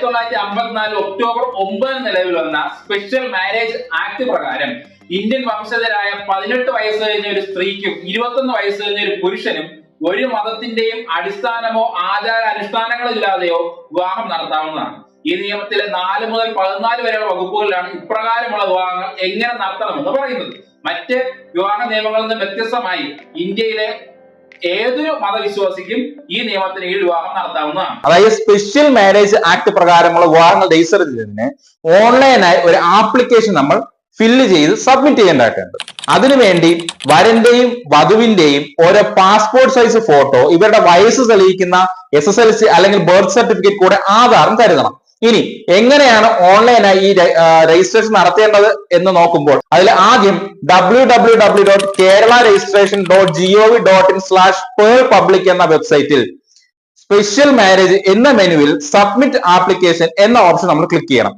ആയിരത്തി തൊള്ളായിരത്തി അമ്പത്തിനാല് ഒക്ടോബർ ഒമ്പത് നിലവിൽ വന്ന സ്പെഷ്യൽ മാരേജ് ആക്ട് പ്രകാരം ഇന്ത്യൻ വംശജരായ പതിനെട്ട് വയസ്സ് കഴിഞ്ഞ ഒരു സ്ത്രീക്കും ഇരുപത്തൊന്ന് വയസ്സ് കഴിഞ്ഞ ഒരു പുരുഷനും ഒരു മതത്തിന്റെയും അടിസ്ഥാനമോ ആചാര അനുഷ്ഠാനങ്ങളോ ഇല്ലാതെയോ വിവാഹം നടത്താവുന്നതാണ്. ഈ നിയമത്തിലെ നാല് മുതൽ പതിനാല് വരെയുള്ള വകുപ്പുകളിലാണ് ഇപ്രകാരമുള്ള വിവാഹങ്ങൾ എങ്ങനെ നടത്തണമെന്ന് പറയുന്നത്. മറ്റ് വിവാഹ നിയമങ്ങളിൽ നിന്ന് വ്യത്യസ്തമായി ഇന്ത്യയിലെ ഏതൊരു മതവിശ്വാസിക്കും ഈ നിയമത്തിന് കീഴിൽ വിവാഹം നടത്താവുന്നതാണ്. അതായത് സ്പെഷ്യൽ മാരേജ് ആക്ട് പ്രകാരമുള്ള വിവാഹങ്ങൾ രജിസ്റ്റർ ചെയ്തതിന് ഓൺലൈനായി ഒരു ആപ്ലിക്കേഷൻ നമ്മൾ ഫില്ല് ചെയ്ത് സബ്മിറ്റ് ചെയ്യേണ്ടതായിട്ടുണ്ട്. അതിനുവേണ്ടി വരന്റെയും വധുവിന്റെയും ഓരോ പാസ്പോർട്ട് സൈസ് ഫോട്ടോ ഇവരുടെ വയസ്സ് തെളിയിക്കുന്ന എസ് എസ് എൽ സി അല്ലെങ്കിൽ ബർത്ത് സർട്ടിഫിക്കറ്റ് കൂടെ ആധാറും കരുതണം. ഇനി എങ്ങനെയാണ് ഓൺലൈനായി ഈ രജിസ്ട്രേഷൻ നടത്തേണ്ടത് എന്ന് നോക്കുമ്പോൾ അതിൽ ആദ്യം W W W dot Kerala registration dot gov dot in slash pearl public എന്ന വെബ്സൈറ്റിൽ സ്പെഷ്യൽ മാരേജ് എന്ന മെനുവിൽ സബ്മിറ്റ് ആപ്ലിക്കേഷൻ എന്ന ഓപ്ഷൻ നമ്മൾ ക്ലിക്ക് ചെയ്യണം.